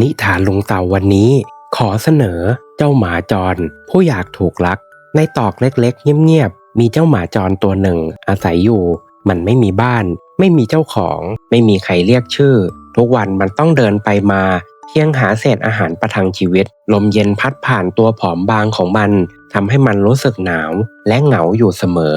นิทานลุงเต่าวันนี้ ขอเสนอเจ้าหมาจร ผู้อยากถูกลัก ในตอกเล็กๆ เงียบๆ มีเจ้าหมาจรตัวหนึ่ง อาศัยอยู่ มันไม่มีบ้าน ไม่มีเจ้าของ ไม่มีใครเรียกชื่อ ทุกวันมันต้องเดินไปมา เพียงหาเศษอาหารประทังชีวิต ลมเย็นพัดผ่านตัวผอมบางของมันทำให้มันรู้สึกหนาว และเหงาอยู่เสมอ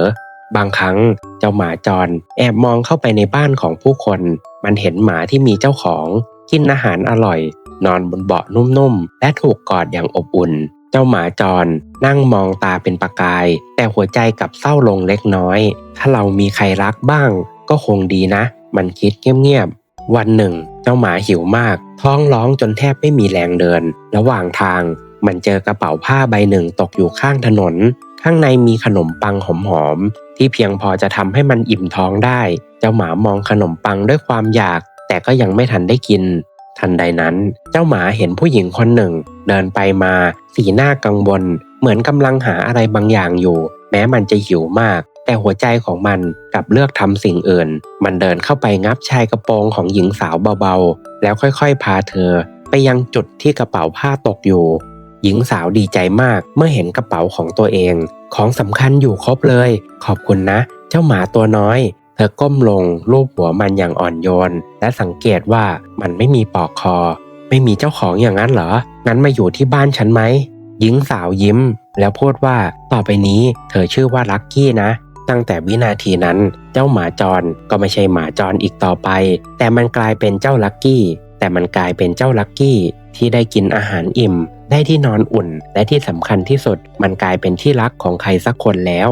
บางครั้งเจ้าหมาจร แอบมองเข้าไปในบ้านของผู้คน มันเห็นหมาที่มีเจ้าของ กินอาหารอร่อย นอนบนเบาะนุ่มๆ และถูกกอดอย่างอบอุ่น เจ้าหมาจร นั่งมองตาเป็นประกาย แต่หัวใจกลับเศร้าลงเล็กน้อย ถ้าเรามีใครรักบ้าง ก็คงดีนะ มันคิดเงียบๆ วันหนึ่ง เจ้าหมาหิวมาก ท้องร้องจนแทบไม่มีแรงเดิน ระหว่างทางมันเจอกระเป๋าผ้าใบหนึ่งตกอยู่ข้างถนน ข้างในมีขนมปังหอมๆ ที่เพียงพอจะทำให้มันอิ่มท้องได้ เจ้าหมามองขนมปังด้วยความอยาก แต่ก็ยังไม่ทันได้กิน ทันใดนั้น เจ้าหมาเห็นผู้หญิงคนหนึ่ง เดินไปมา สีหน้ากังวล เหมือนกำลังหาอะไรบางอย่างอยู่ แม้มันจะหิวมาก แต่หัวใจของมันกลับเลือกทำสิ่งอื่น มันเดินเข้าไปงับชายกระโปรงของหญิงสาวเบาๆ แล้วค่อยๆ พาเธอ ไปยังจุดที่กระเป๋าผ้าตกอยู่ หญิงสาวดีใจมากเมื่อเห็นกระเป๋าของตัวเอง ของสำคัญอยู่ครบเลย ขอบคุณนะ เจ้าหมาตัวน้อย เธอก้มลงลูบหัวมันอย่างอ่อนโยน และสังเกตว่ามันไม่มีปอกคอ ไม่มีเจ้าของอย่างนั้นเหรอ งั้นมาอยู่ที่บ้านฉันไหมหญิงสาวยิ้ม แล้วพูดว่าต่อไปนี้เธอชื่อว่าลักกี้นะ ตั้งแต่วินาทีนั้นเจ้าหมาจรก็ไม่ใช่หมาจรอีกต่อไป แต่มันกลายเป็นเจ้าลักกี้ แต่มันกลายเป็นเจ้าลักกี้ที่ได้กินอาหารอิ่ม ได้ที่นอนอุ่น และที่สำคัญที่สุด มันกลายเป็นที่รักของใครสักคนแล้ว